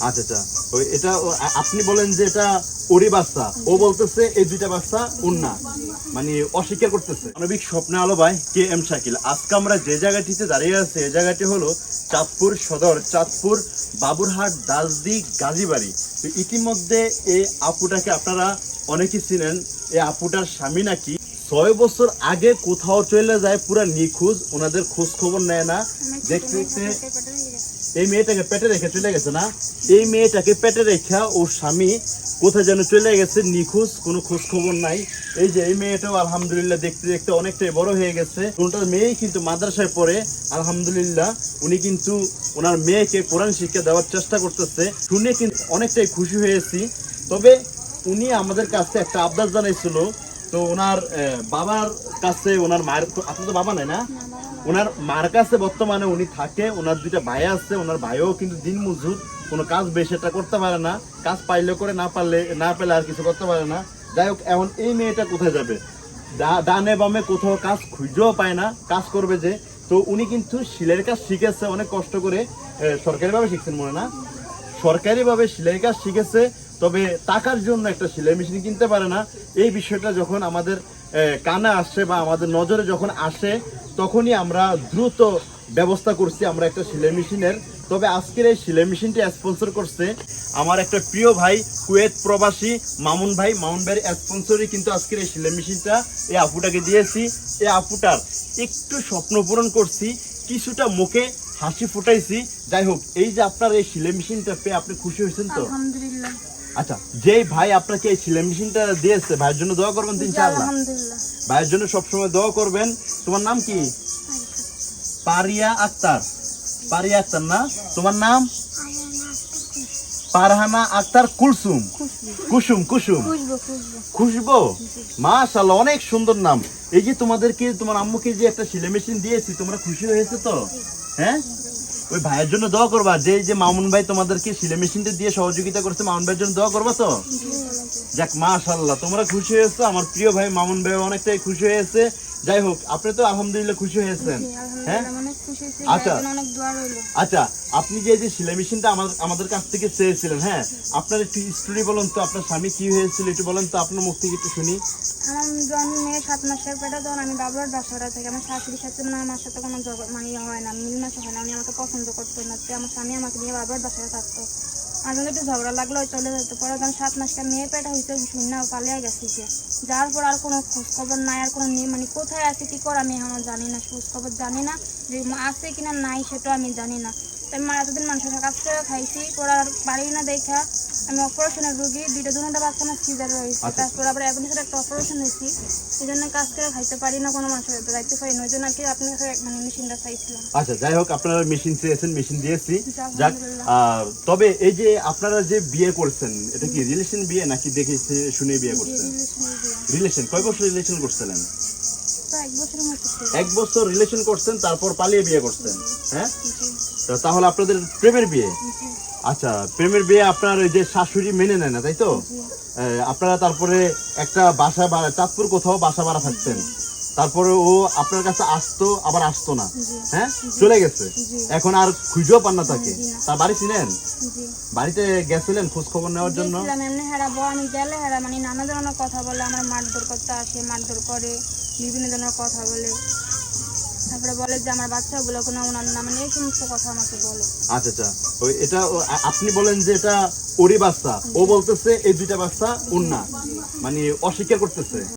আচ্ছা আচ্ছা। আপনি বলেন যে এটা বাচ্চা। ও বলতেছে এই দুইটা বাচ্চা মানে অস্বীকার করতেছে। আলো ভাই কে এম শাকিল। আজকে আমরা যে জায়গাটিতে দাঁড়িয়ে আছি, এই জায়গাটি হলো চাঁদপুর সদর, চাঁদপুর বাবুরহাট দাসদি গাজীবাড়ি। তো ইতিমধ্যে এই আপুটাকে আপনারা অনেকেই চিনেন। এই আপুটার স্বামী নাকি ছয় বছর আগে কোথাও চলে যায় পুরা নিখোঁজ ওনাদের খোঁজ খবর নেয় না। দেখতে দেখতে এই মেয়েটাকে পেটে রেখে চলে গেছে না? এই মেয়েটাকে পেটে রেখে ওর স্বামী কোথায় যেন চলে গেছে নিখোঁজ কোনো খোঁজ খবর নাই। এই যে এই মেয়েটাও আলহামদুলিল্লাহ দেখতে দেখতে অনেকটাই বড় হয়ে গেছে। ওনার মেয়ে কিন্তু মাদ্রাসায় পড়ে আলহামদুলিল্লাহ। উনি কিন্তু ওনার মেয়েকে কোরআন শিক্ষা দেওয়ার চেষ্টা করতেছে। শুনে কিন্তু অনেকটাই খুশি হয়েছি। তবে উনি আমাদের কাছে একটা আবদার জানাইছিল তো ওনার বাবার কাছে ওনার মায়ের আপনি তো বাবা নাই না? ওনার মার কাছে বর্তমানে উনি থাকে ওনার দুইটা ভাই আছে ওনার ভাইও কিন্তু দিন মজুর কোনো কাজ বেশি এটা করতে পারে না কাজ পাইলে করে না পারলে না পেলে আর কিছু করতে পারে না। যাই হোক এখন এই মেয়েটা কোথায় যাবে? ডানে বামে কোথাও কাজ খুঁজেও পায় না কাজ করবে যে। তো উনি কিন্তু শিলের কাজ শিখেছে অনেক কষ্ট করে সরকারিভাবে শিখছেন মনে না? সরকারিভাবে সেলাই কাজ শিখেছে তবে টাকার জন্য একটা সেলাই মেশিন কিনতে পারে না। এই বিষয়টা যখন আমাদের কানে আসে বা আমাদের নজরে যখন আসে, তখনই আমরা দ্রুত ব্যবস্থা করছি আমরা একটা সেলাই মেশিনের। তবে আজকের এই সেলাই মেশিনটি স্পন্সর করছে আমার একটা প্রিয় ভাই, কুয়েত প্রবাসী মামুন ভাই। মামুন ভাইয়ের স্পন্সরই কিন্তু আজকের এই সেলাই মেশিনটা এই আপুটাকে দিয়েছি। এই আপুটার একটু স্বপ্ন পূরণ করছি, কিছুটা মুখে হাসি ফুটাইছি। যাই হোক, এই যে আপনার এই সিলাই মেশিনটা পেয়ে আপনি খুশি হয়েছেন তো? আলহামদুলিল্লাহ। আচ্ছা যেই ভাই আপনাকে এই সিলাই মেশিনটা দিয়েছে ভাইয়ের জন্য দোয়া করবেন তিন চার ভাইয়ের জন্য সবসময় দোয়া করবেন। তোমার নাম কি? পারিয়া আক্তার। পারিয়া আক্তার না? তোমার নাম? পারহানা আক্তার কুলসুম। কুসুম কুসুম। খুশবো? মাশাআল্লাহ অনেক সুন্দর নাম। এই যে তোমাদেরকে তোমার আম্মুকে যে একটা সিলাই মেশিন দিয়েছি তোমরা খুশি হয়েছে তো? হ্যাঁ? ওই ভাইয়ের জন্য দোয়া করবা। যে যে মামুন ভাই তোমাদেরকে সিলাই মেশিনটা দিয়ে সহযোগিতা করছে, মামুন ভাইয়ের জন্য দোয়া করবা তো? যাক মাশাআল্লাহ তোমরা খুশি হয়েছো? আমার প্রিয় ভাই মামুন ভাই অনেকটাই খুশি হয়েছে। যাই হোক আপনি তো আলহামদুলিল্লাহ খুশি হয়েছেন হ্যাঁ? হয়েছি আচ্ছা। আচ্ছা আপনি যে যে সেলাই মেশিনটা আমাদের আমাদের কাছ থেকে চেয়েছিলেন হ্যাঁ? আপনার একটু স্টোরি বলুন তো আপনার স্বামী কি হয়েছিল একটু বলেন তো আপনার মুখ থেকে একটু শুনি। আমার যখন মেয়ে সাত মাসের পেটে তখন আমি বাবুর বাসাটা থেকে আমার শাশুড়ির সাথে মানে আমার সাথে কোনো ঝগড়া মানে ইয়ে হয় না মিলমাসে হয় না উনি আমাকে পছন্দ করতো না আমার স্বামী আমাকে নিয়ে বাবার বাসায় থাকতো। যখন একটু ঝগড়া লাগল চলে যেত। পরে যখন সাত মাসটা মেয়ে পেটা হয়েছে শূন্য পালিয়ে গেছে যে যার পর আর কোনো খোঁজখবর নাই, আর কোনো মানে কোথায় আছে, কী করে আমি এখনও জানি না, খোঁজখবর জানি না, যে আছে কিনা নাই সেটাও আমি জানি না। তাই মা এতদিন মানুষের কাছ থেকে খাইছি, পরে আর পারি না দেখা আমি অপারেশনের রুগী দুইটা দুটা বাচ্চা আমার সিজার রয়েছে। আচ্ছা। তারপর আবার এখন সাথে একটা অপারেশন হয়েছি এই জন্য কাজ করে খাইতে পারি না কোনো মানুষের যাইতে পারি না ওই জন্য আর কি আপনার মানে মেশিনটা চাইছিলাম। আচ্ছা যাই হোক আপনারা মেশিন চেয়েছেন মেশিন দিয়েছি। যাক। তবে এই যে আপনারা যে বিয়ে করছেন এটা কি রিলেশন বিয়ে নাকি দেখে শুনে বিয়ে করছেন? রিলেশন কয় বছর রিলেশন করছিলেন? এক বছর রিলেশন করছেন তারপর পালিয়ে বিয়ে করছেন হ্যাঁ? তাহলে আপনাদের প্রেমের বিয়ে? আচ্ছা প্রেমের বিয়ে আপনার ওই যে শাশুড়ি মেনে নেয় না তাই তো? আপনারা তারপরে একটা বাসা ভাড়া চাঁদপুর কোথাও বাসা ভাড়া থাকতেন। তারপরে ও আপনার কাছে আসতো আবার আসতো না হ্যাঁ? চলে গেছে। এখন আর খুঁজেও পান না তাকে। তার বাড়ি ছিলেন? বাড়িতে গেছিলেন খোঁজ খবর নেওয়ার জন্য? এমনি হেরাবো আমি গেলে হেরা মানে নানা ধরনের কথা বলে আমার মারধর করতে আসে মারধর করে। বিভিন্ন ধরনের কথা বলে। তারপরে বলে যে, আমার বাচ্চাগুলো কোনো ওনার নামে নেই, সমস্ত কথা আমাকে বলে। আচ্ছা আচ্ছা। ওই এটা আপনি বলেন যে এটা ওরই বাচ্চা। ও বলতেছে, এই দুইটা বাচ্চা ওর না। মানে অস্বীকার করতেছে।